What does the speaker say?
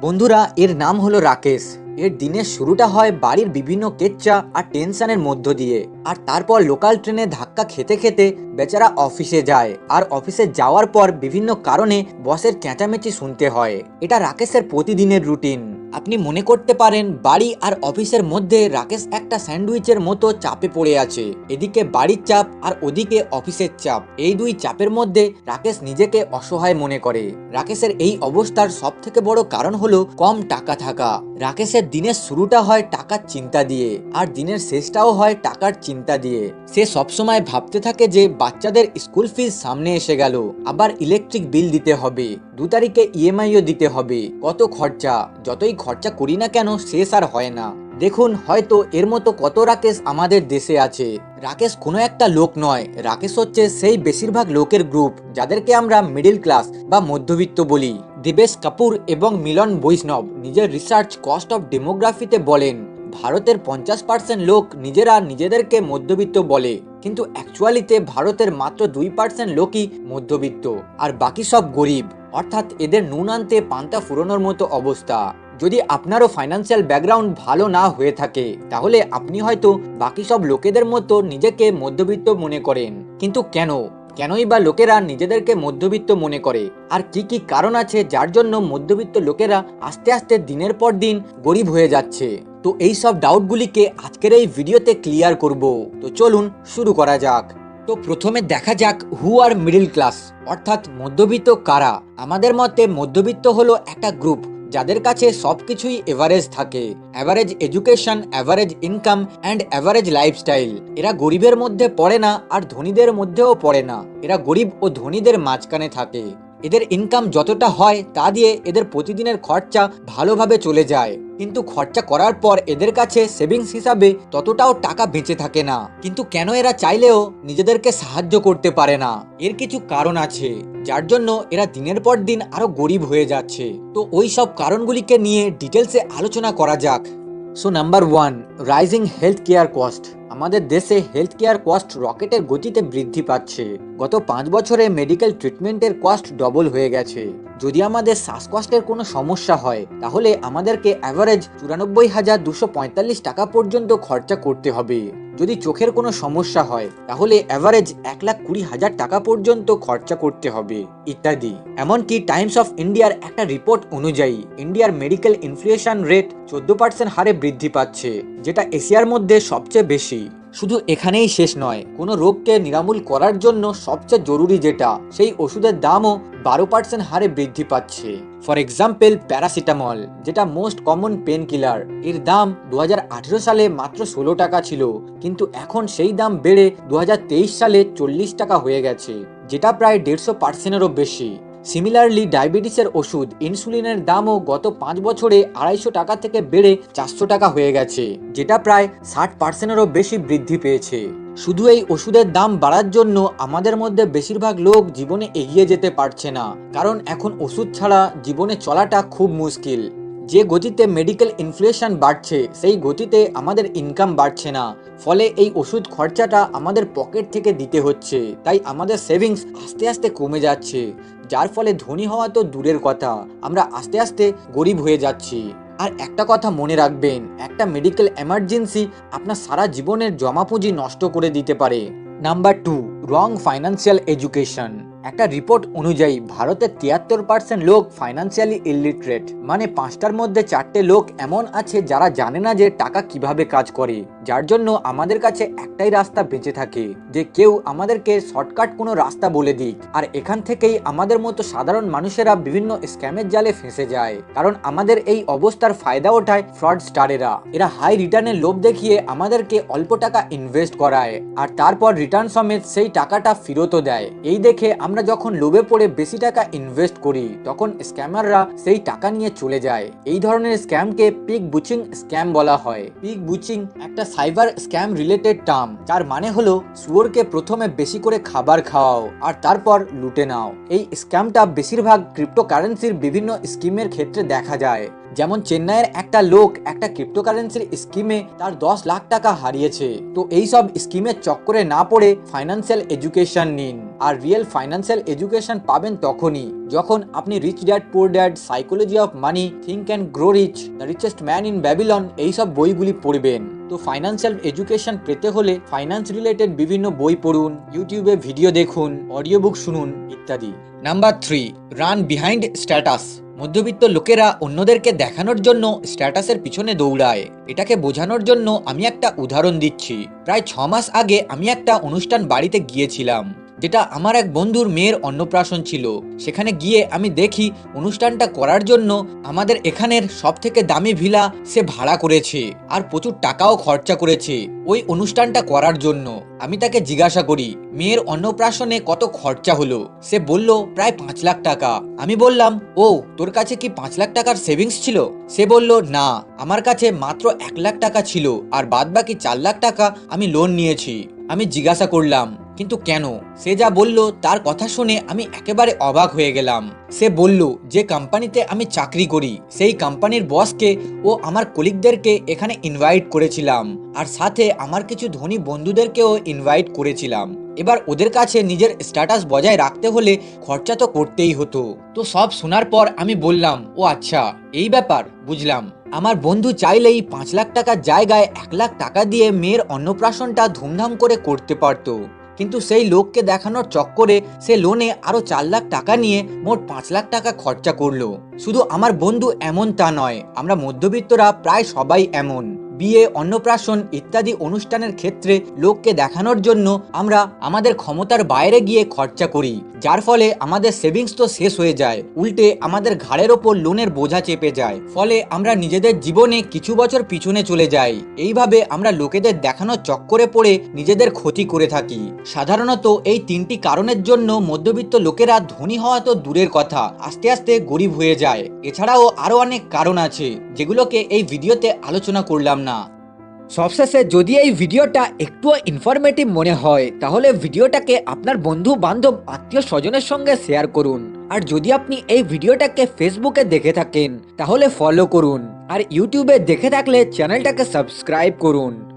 বন্ধুরা, এর নাম হলো রাকেশ। এর দিনের শুরুটা হয় বাড়ির বিভিন্ন কেচ্চা আর টেনশনের মধ্য দিয়ে। আর তারপর লোকাল ট্রেনে ধাক্কা খেতে খেতে বেচারা অফিসে যায়। আর অফিসে যাওয়ার পর বিভিন্ন কারণে বসের ক্যাঁচামেচি শুনতে হয়। এটা রাকেশের প্রতিদিনের রুটিন। আপনি মনে করতে পারেন বাড়ি আর অফিসের মধ্যে রাকেশ একটা স্যান্ডউইচের মতো চাপে পড়ে আছে। এদিকে বাড়ির চাপ আর ওদিকে অফিসের চাপ। এই দুই চাপের মধ্যে রাকেশ নিজেকে অসহায় মনে করে। রাকেশের এই অবস্থার সব থেকে বড় কারণ হলো কম টাকা থাকা। রাকেশের দিনের শুরুটা হয় টাকার চিন্তা দিয়ে, আর দিনের শেষটাও হয় টাকার চিন্তা দিয়ে। সে সবসময় ভাবতে থাকে যে বাচ্চাদের স্কুল ফিস সামনে এসে গেল, আবার ইলেকট্রিক বিল দিতে হবে। দু তারিখে ইএমআইও দিতে হবে। কত খরচা? যতই খরচা করি না কেন, শেষ আর হয় না। দেখুন, হয়তো এর মতো কত রাকেশ আমাদের দেশে আছে। রাকেশ কোনো একটা লোক নয়। রাকেশ হচ্ছে সেই বেশিরভাগ লোকের গ্রুপ যাদেরকে আমরা মিডিল ক্লাস বা মধ্যবিত্ত বলি। দিবেশ কাপুর এবং মিলন বৈষ্ণব নিজের রিসার্চ কস্ট অফ ডেমোগ্রাফিতে বলেন, ভারতের পঞ্চাশ পার্সেন্ট লোক নিজেরা নিজেদেরকে মধ্যবিত্ত বলে। কিন্তু অ্যাকচুয়ালিতে ভারতের মাত্র দুই পার্সেন্ট লোকই মধ্যবিত্ত। আর বাকি সব গরিব। অর্থাৎ এদের নুন আনতে পান্তা ফুরোনোর মতো অবস্থা। যদি আপনারও ফাইন্যান্সিয়াল ব্যাকগ্রাউন্ড ভালো না হয়ে থাকে, তাহলে আপনি হয়তো বাকি সব লোকেদের মতো নিজেকে মধ্যবিত্ত মনে করেন। কিন্তু কেন? কেনই বা লোকেরা নিজেদেরকে মধ্যবিত্ত মনে করে? আর কি কি কারণ আছে যার জন্য মধ্যবিত্ত লোকেরা আস্তে আস্তে দিনের পর দিন গরিব হয়ে যাচ্ছে? তো এই সব ডাউটগুলিকে আজকের এই ভিডিওতে ক্লিয়ার করব। তো চলুন শুরু করা যাক। তো প্রথমে দেখা যাক হু আর মিডিল ক্লাস অর্থাৎ মধ্যবিত্ত কারা। আমাদের মতে মধ্যবিত্ত হলো একটা গ্রুপ যাদের কাছে সব কিছুই এভারেজ থাকে। Average education average income and average lifestyle এরা গরিবের মধ্যে পড়ে না আর ধনীদের মধ্যেও পড়ে না। এরা গরিব ও ধনীদের মাঝখানে থাকে। এদের ইনকাম যতটা হয় তা দিয়ে এদের প্রতিদিনের খরচা ভালোভাবে চলে যায়। কিন্তু খরচা করার পর এদের কাছে সেভিংস হিসাবে ততটাও টাকা বেঁচে থাকে না। কিন্তু কেন এরা চাইলেও নিজেদেরকে সাহায্য করতে পারে না? এর কিছু কারণ আছে, যার জন্য এরা দিনের পর দিন আরও গরিব হয়ে যাচ্ছে। তো ওই সব কারণগুলিকে নিয়ে ডিটেলসে আলোচনা করা যাক। So number one rising health care cost আমাদের দেশে হেলথ কেয়ার কস্ট রকেটের গতিতে বৃদ্ধি পাচ্ছে। গত পাঁচ বছরে মেডিকেল ট্রিটমেন্টের কস্ট ডবল হয়ে গেছে। যদি আমাদের শ্বাসকষ্টের কোনো সমস্যা হয়, তাহলে আমাদেরকে অ্যাভারেজ চুরানব্বই হাজার দুশো পঁয়তাল্লিশ টাকা পর্যন্ত খরচা করতে হবে। যদি চোখের কোনো সমস্যা হয়, তাহলে অ্যাভারেজ এক লাখ কুড়ি হাজার টাকা পর্যন্ত খরচা করতে হবে, ইত্যাদি। এমনকি টাইমস অফ ইন্ডিয়ার একটা রিপোর্ট অনুযায়ী ইন্ডিয়ার মেডিকেল ইনফ্লুয়েশন রেট চোদ্দ পার্সেন্ট হারে বৃদ্ধি পাচ্ছে, যেটা এশিয়ার মধ্যে সবচেয়ে বেশি। শুধু এখানেই শেষ নয়, কোনো রোগকে নিরামূল করার জন্য সবচেয়ে জরুরি যেটা, সেই ওষুধের দামও বারো পার্সেন্ট হারে বৃদ্ধি পাচ্ছে। ফর এক্সাম্পল প্যারাসিটামল যেটা মোস্ট কমন পেন কিলার এর দাম দু হাজার আঠেরো সালে মাত্র ষোলো টাকা ছিল, কিন্তু এখন সেই দাম বেড়ে দু হাজার তেইশ সালে চল্লিশ টাকা হয়ে গেছে, যেটা প্রায় দেড়শো পার্সেন্টেরও বেশি। সিমিলারলি ডায়াবেটিসের ওষুধ ইনসুলিনের দামও গত পাঁচ বছরে আড়াইশো টাকা থেকে বেড়ে চারশো টাকা হয়ে গেছে, যেটা প্রায় ষাট পার্সেন্টেরও বেশি বৃদ্ধি পেয়েছে। শুধু এই ওষুধের দাম বাড়ার জন্য আমাদের মধ্যে বেশিরভাগ লোক জীবনে এগিয়ে যেতে পারছে না, কারণ এখন ওষুধ ছাড়া জীবনে চলাটা খুব মুশকিল। যে গতিতে মেডিকেল ইনফ্লেশন বাড়ছে, সেই গতিতে আমাদের ইনকাম বাড়ছে না, ফলে এই ওষুধ খরচাটা আমাদের পকেট থেকে দিতে হচ্ছে, তাই আমাদের সেভিংস আস্তে আস্তে কমে যাচ্ছে। যার ফলে ধনী হওয়া তো দূরের কথা। আমরা আস্তে আস্তে গরিব হয়ে যাচ্ছি। আর একটা কথা মনে রাখবেন, একটা মেডিকেল এমার্জেন্সি আপনার সারা জীবনের জমা পুঁজি নষ্ট করে দিতে পারে। Number two wrong financial education একটা রিপোর্ট অনুযায়ী, ভারতের তিয়াত্তর পার্সেন্ট লোক ফাইন্যান্সিয়ালি ইলিটারেট মানে পাঁচটার মধ্যে চারটে লোক এমন আছে যারা জানে না যে টাকা কীভাবে কাজ করে। যার জন্য আমাদের কাছে একটাই রাস্তা বেঁচে থাকে, যে কেউ আমাদেরকে শর্টকাট কোনো রাস্তা বলে দিক। আর এখান থেকেই আমাদের মতো সাধারণ মানুষেরা বিভিন্ন স্ক্যামের জালে ফেঁসে যায়। কারণ আমাদের এই অবস্থার ফায়দা ওঠায় ফ্রড স্টারেরা এরা হাই রিটার্নের লোভ দেখিয়ে আমাদেরকে অল্প টাকা ইনভেস্ট করায়। আর তারপর রিটার্ন সমেত সেই টাকাটা ফেরতও দেয়। এই দেখে আমরা যখন লোভে পড়ে বেশি টাকা ইনভেস্ট করি, তখন স্ক্যামাররা সেই টাকা নিয়ে চলে যায়। এই ধরনের স্ক্যামকে পিক বুচিং স্ক্যাম বলা হয়। পিক বুচিং একটা সাইবার স্ক্যাম রিলেটেড টার্ম যার মানে হলো শুয়োরকে প্রথমে বেশি করে খাবার খাওয়াও আর তারপর লুটে নাও। এই স্ক্যামটা বেশিরভাগ ক্রিপ্টোকারেন্সির বিভিন্ন স্কিমের ক্ষেত্রে দেখা যায়। যেমন চেন্নাইয়ের একটা লোক একটা ক্রিপ্টোকারেন্সির স্কিমে তার দশ লাখ টাকা হারিয়েছে। তো এই সব স্কিমের চক্করে না পড়ে ফাইন্যান্সিয়াল এডুকেশন নিন। আর রিয়েল ফাইন্যান্সিয়াল এডুকেশন পাবেন তখনই যখন আপনি rich dad poor dad psychology of money think and grow rich the richest man in Babylon এইসব বইগুলি পড়বেন। তো ফাইন্যান্সিয়াল এডুকেশন পেতে হলে ফাইন্যান্স রিলেটেড বিভিন্ন বই পড়ুন ইউটিউবে ভিডিও দেখুন অডিও বুক শুনুন, ইত্যাদি। Number three run behind status মধ্যবিত্ত লোকেরা অন্যদেরকে দেখানোর জন্য স্ট্যাটাসের পিছনে দৌড়ায়। এটাকে বোঝানোর জন্য আমি একটা উদাহরণ দিচ্ছি। প্রায় ছ মাস আগে আমি একটা অনুষ্ঠান বাড়িতে গিয়েছিলাম। যেটা আমার এক বন্ধুর মেয়ের অন্নপ্রাশন ছিল। সেখানে গিয়ে আমি দেখি অনুষ্ঠানটা করার জন্য আমাদের এখানের সব থেকে দামি ভিলা সে ভাড়া করেছে আর প্রচুর টাকাও খরচা করেছে ওই অনুষ্ঠানটা করার জন্য। আমি তাকে জিজ্ঞাসা করি, মেয়ের অন্নপ্রাশনে কত খরচা হলো? সে বলল, প্রায় পাঁচ লাখ টাকা। আমি বললাম, ও, তোর কাছে কি পাঁচ লাখ টাকার সেভিংস ছিল? সে বলল, না, আমার কাছে মাত্র এক লাখ টাকা ছিল আর বাদ বাকি চার লাখ টাকা আমি লোন নিয়েছি। আমি জিজ্ঞাসা করলাম কিন্তু কেন? সে যা বলল, তার কথা শুনে আমি একেবারে অবাক হয়ে গেলাম। সে বলল, যে কোম্পানিতে আমি চাকরি করি, সেই কোম্পানির বসকে ও আমার কলিগদেরকে এখানে ইনভাইট করেছিলাম। আর সাথে আমার কিছু ধনী বন্ধুদেরকেও ইনভাইট করেছিলাম। এবার ওদের কাছে নিজের স্ট্যাটাস বজায় রাখতে হলে খরচা তো করতেই হতো। তো সব শোনার পর আমি বললাম, ও আচ্ছা এই ব্যাপার, বুঝলাম। আমার বন্ধু চাইলেই পাঁচ লাখ টাকার জায়গায় এক লাখ টাকা দিয়ে মেয়ের অন্নপ্রাশনটা ধুমধাম করে করতে পারতো। কিন্তু সেই লোককে দেখানোর চক্করে সে লোনে আরও চার লাখ টাকা নিয়ে মোট পাঁচ লাখ টাকা খরচা করল। শুধু আমার বন্ধু এমন তা নয়, আমরা মধ্যবিত্তরা প্রায় সবাই এমন। বিয়ে, অন্নপ্রাশন ইত্যাদি অনুষ্ঠানের ক্ষেত্রে লোককে দেখানোর জন্য আমরা আমাদের ক্ষমতার বাইরে গিয়ে খরচা করি। যার ফলে আমাদের সেভিংস তো শেষ হয়ে যায়, উল্টে আমাদের ঘাড়ের ওপর লোনের বোঝা চেপে যায়, ফলে আমরা নিজেদের জীবনে কিছু বছর পিছনে চলে যাই। এইভাবে আমরা লোকেদের দেখানোর চক্করে পড়ে নিজেদের ক্ষতি করে থাকি। সাধারণত এই তিনটি কারণের জন্য মধ্যবিত্ত লোকেরা ধনী হওয়া তো দূরের কথা, আস্তে আস্তে গরিব হয়ে যায়। এছাড়াও আরও অনেক কারণ আছে, যেগুলোকে এই ভিডিওতে আলোচনা করলাম না। সবশেষে যদি এই ভিডিওটা একটুও ইনফরমেটিভ মনে হয়, তাহলে ভিডিওটাকে আপনার বন্ধু, বান্ধব, আত্মীয় স্বজনের সঙ্গে শেয়ার করুন। আর যদি আপনি এই ভিডিওটাকে ফেসবুকে দেখে থাকেন, তাহলে ফলো করুন। আর ইউটিউবে দেখে থাকলে চ্যানেলটাকে সাবস্ক্রাইব করুন।